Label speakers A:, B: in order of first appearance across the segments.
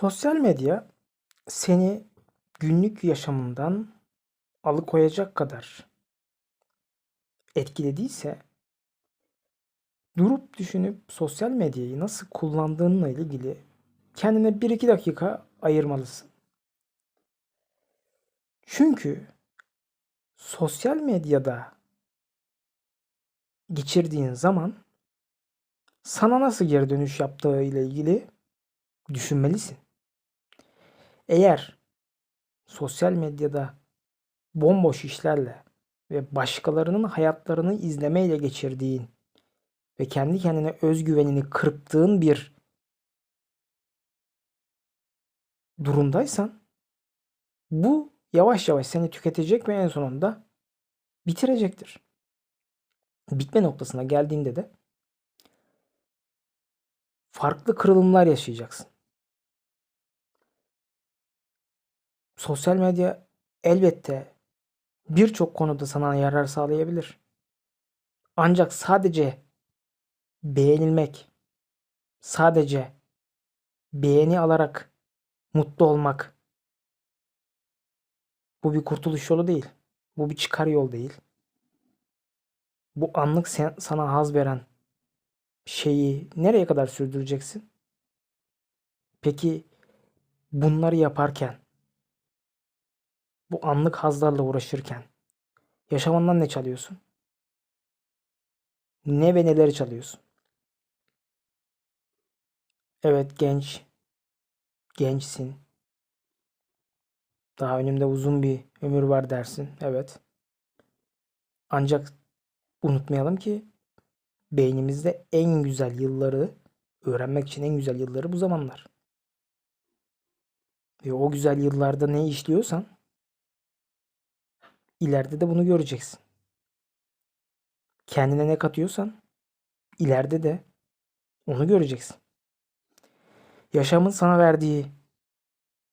A: Sosyal medya seni günlük yaşamından alıkoyacak kadar etkilediyse durup düşünüp sosyal medyayı nasıl kullandığınla ilgili kendine 1-2 dakika ayırmalısın. Çünkü sosyal medyada geçirdiğin zaman sana nasıl geri dönüş yaptığı ile ilgili düşünmelisin. Eğer sosyal medyada bomboş işlerle ve başkalarının hayatlarını izlemeyle geçirdiğin ve kendi kendine özgüvenini kırptığın bir durumdaysan bu yavaş yavaş seni tüketecek ve en sonunda bitirecektir. Bitme noktasına geldiğinde de farklı kırılımlar yaşayacaksın. Sosyal medya elbette birçok konuda sana yarar sağlayabilir. Ancak sadece beğenilmek, sadece beğeni alarak mutlu olmak bu bir kurtuluş yolu değil. Bu bir çıkar yol değil. Bu anlık sen, sana haz veren şeyi nereye kadar sürdüreceksin? Peki bunları yaparken bu anlık hazlarla uğraşırken yaşamandan ne çalıyorsun? Ne ve neleri çalıyorsun? Evet genç. Gençsin. Daha önümde uzun bir ömür var dersin. Evet. Ancak unutmayalım ki beynimizde en güzel yılları öğrenmek için en güzel yılları bu zamanlar. Ve o güzel yıllarda ne işliyorsan ileride de bunu göreceksin. Kendine ne katıyorsan ileride de onu göreceksin. Yaşamın sana verdiği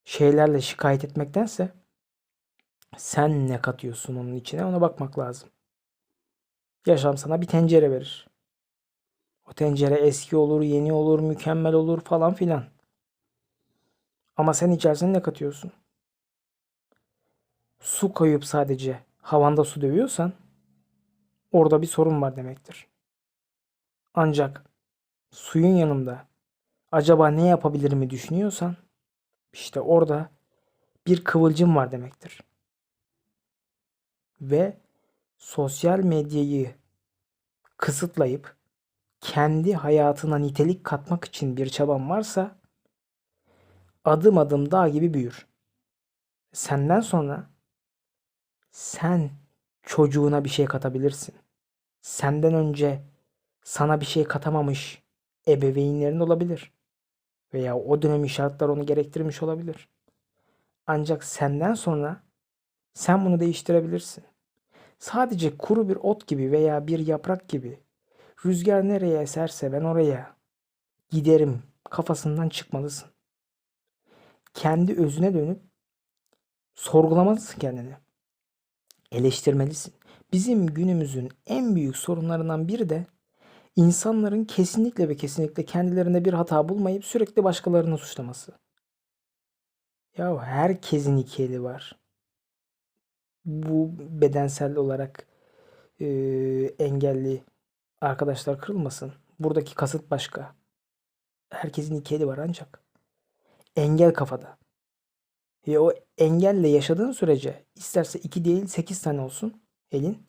A: şeylerle şikayet etmektense sen ne katıyorsun onun içine ona bakmak lazım. Yaşam sana bir tencere verir. O tencere eski olur, yeni olur, mükemmel olur falan filan. Ama sen içerisine ne katıyorsun? Su koyup sadece havanda su dövüyorsan orada bir sorun var demektir. Ancak suyun yanında acaba ne yapabilirimi düşünüyorsan işte orada bir kıvılcım var demektir. Ve sosyal medyayı kısıtlayıp kendi hayatına nitelik katmak için bir çaban varsa adım adım dağ gibi büyür. Senden sonra sen çocuğuna bir şey katabilirsin. Senden önce sana bir şey katamamış ebeveynlerin olabilir. Veya o dönemin şartlar onu gerektirmiş olabilir. Ancak senden sonra sen bunu değiştirebilirsin. Sadece kuru bir ot gibi veya bir yaprak gibi rüzgar nereye eserse ben oraya giderim kafasından çıkmalısın. Kendi özüne dönüp sorgulamalısın kendini. Eleştirmelisin. Bizim günümüzün en büyük sorunlarından biri de insanların kesinlikle ve kesinlikle kendilerinde bir hata bulmayıp sürekli başkalarını suçlaması. Ya herkesin iki eli var. Bu bedensel olarak e, engelli arkadaşlar kırılmasın. Buradaki kasıt başka. Herkesin iki eli var ancak. Engel kafada. Ve o engelle yaşadığın sürece isterse iki değil sekiz tane olsun elin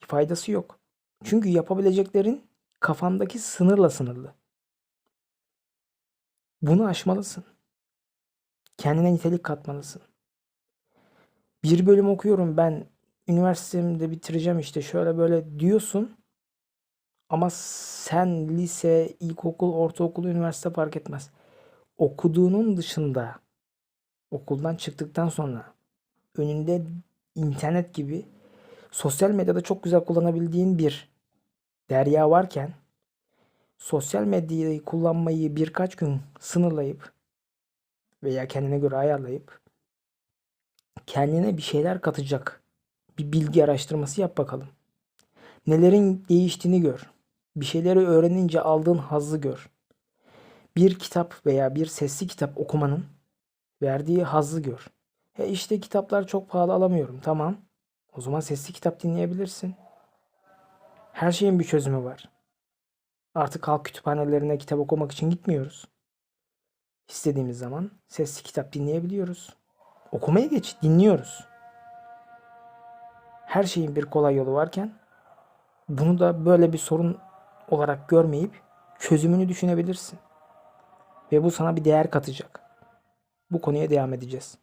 A: faydası yok. Çünkü yapabileceklerin kafandaki sınırla sınırlı. Bunu aşmalısın. Kendine nitelik katmalısın. Bir bölüm okuyorum ben üniversitemde bitireceğim işte şöyle böyle diyorsun. Ama sen lise, ilkokul, ortaokul, üniversite fark etmez. Okuduğunun dışında okuldan çıktıktan sonra önünde internet gibi sosyal medyada çok güzel kullanabildiğin bir derya varken sosyal medyayı kullanmayı birkaç gün sınırlayıp veya kendine göre ayarlayıp kendine bir şeyler katacak bir bilgi araştırması yap bakalım. Nelerin değiştiğini gör. Bir şeyleri öğrenince aldığın hazzı gör. bir kitap veya bir sesli kitap okumanın verdiği hazzı gör. E işte kitaplar çok pahalı alamıyorum. Tamam. O zaman sesli kitap dinleyebilirsin. Her şeyin bir çözümü var. Artık halk kütüphanelerine kitap okumak için gitmiyoruz. İstediğimiz zaman sesli kitap dinleyebiliyoruz. Okumaya geç, dinliyoruz. Her şeyin bir kolay yolu varken bunu da böyle bir sorun olarak görmeyip çözümünü düşünebilirsin. Ve bu sana bir değer katacak. Bu konuya devam edeceğiz.